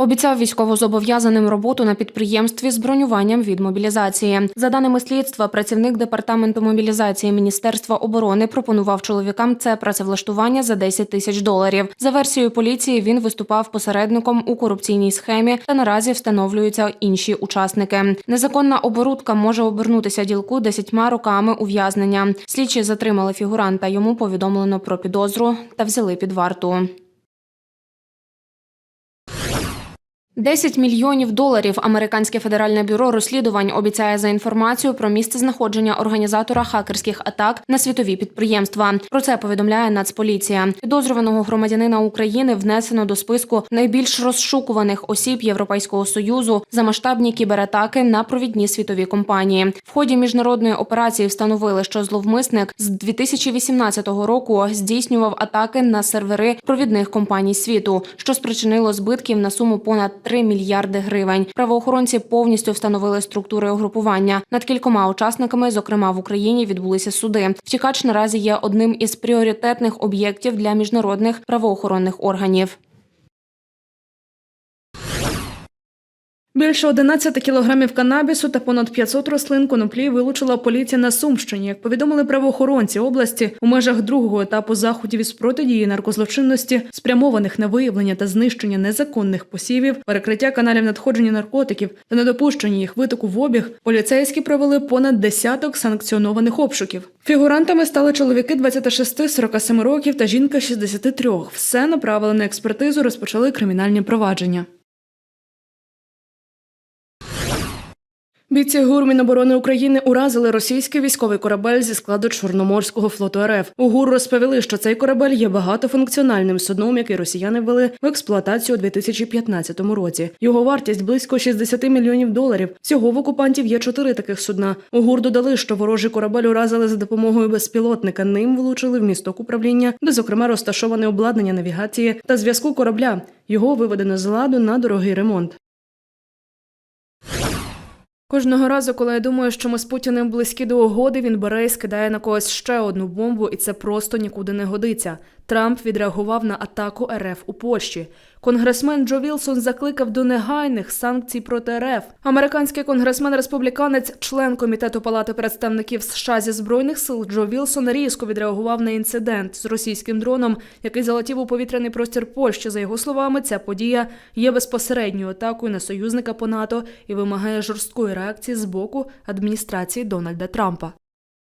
Обіцяв військовозобов'язаним роботу на підприємстві з бронюванням від мобілізації. За даними слідства, працівник департаменту мобілізації Міністерства оборони пропонував чоловікам це працевлаштування за 10 тисяч доларів. За версією поліції, він виступав посередником у корупційній схемі та наразі встановлюються інші учасники. Незаконна оборудка може обернутися ділку 10 роками ув'язнення. Слідчі затримали фігуранта. Йому повідомлено про підозру та взяли під варту. 10 мільйонів доларів американське федеральне бюро розслідувань обіцяє за інформацію про місце знаходження організатора хакерських атак на світові підприємства. Про це повідомляє Нацполіція. Підозрюваного громадянина України внесено до списку найбільш розшукуваних осіб Європейського союзу за масштабні кібератаки на провідні світові компанії. В ході міжнародної операції встановили, що зловмисник з 2018 року здійснював атаки на сервери провідних компаній світу, що спричинило збитків на суму понад 3 мільярди гривень. Правоохоронці повністю встановили структури угрупування. Над кількома учасниками, зокрема в Україні, відбулися суди. Втікач наразі є одним із пріоритетних об'єктів для міжнародних правоохоронних органів. Більше 11 кілограмів канабісу та понад 500 рослин коноплі вилучила поліція на Сумщині. Як повідомили правоохоронці області, у межах другого етапу заходів із протидії наркозлочинності, спрямованих на виявлення та знищення незаконних посівів, перекриття каналів надходження наркотиків та недопущення їх витоку в обіг, поліцейські провели понад десяток санкціонованих обшуків. Фігурантами стали чоловіки 26-47 років та жінка 63. Все направили на експертизу, розпочали кримінальні провадження. Бійці ГУР Міноборони України уразили російський військовий корабель зі складу Чорноморського флоту РФ. У ГУР розповіли, що цей корабель є багатофункціональним судном, який росіяни ввели в експлуатацію у 2015 році. Його вартість близько 60 мільйонів доларів. Всього в окупантів є чотири таких судна. У ГУР додали, що ворожий корабель уразили за допомогою безпілотника. Ним влучили в місток управління, де зокрема розташоване обладнання навігації та зв'язку корабля. Його виведено з ладу на дорогий ремонт. Кожного разу, коли я думаю, що ми з Путіним близькі до угоди, він бере і скидає на когось ще одну бомбу, і це просто нікуди не годиться. Трамп відреагував на атаку РФ у Польщі. Конгресмен Джо Вілсон закликав до негайних санкцій проти РФ. Американський конгресмен-республіканець, член комітету Палати представників США зі збройних сил Джо Вілсон різко відреагував на інцидент з російським дроном, який залетів у повітряний простір Польщі. За його словами, ця подія є безпосередньою атакою на союзника по НАТО і вимагає жорсткої реакції з боку адміністрації Дональда Трампа.